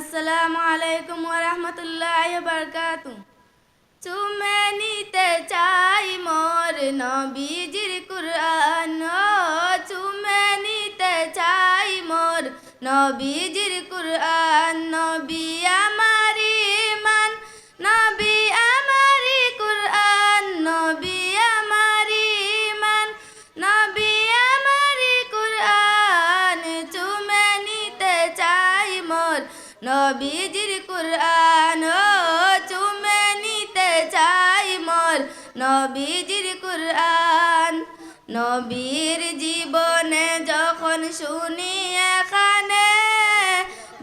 আসসালামু আলাইকুম ওরহমতুল্লাহ বরকাত চুমে নিতে চাই মোর নবীজির কুরআন। ও চুমে নিতে চাই মোর নবীজির কুরআন। নবী নবীজির কুরআন চুমে নিতে চাই মোর নবীজির কুরআন, নবীর জীবনে যখন শুনি এখানে,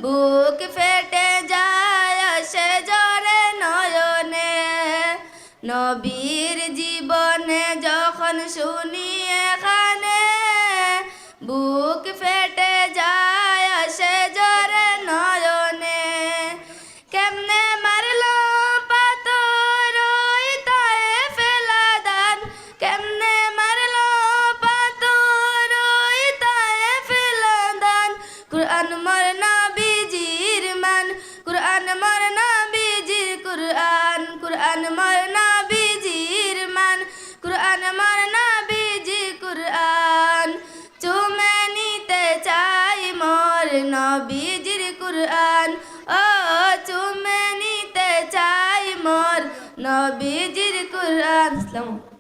বুক ফেটে যায় সে জরে নয়নে। নবীর জীবনে যখন শুনি এখানে কুরআন মর নবীজির মান, কুরআন মর নবীজির কুরআন কুরআন মর নবীজির মান, কুরআন মর নবীজির কুরআন। চুমে নিতে চাই মোর নবীজির কুরআন। ও চুমে নিতে চাই মোর নবীজির কুরআন। আসসালামু আলাইকুম।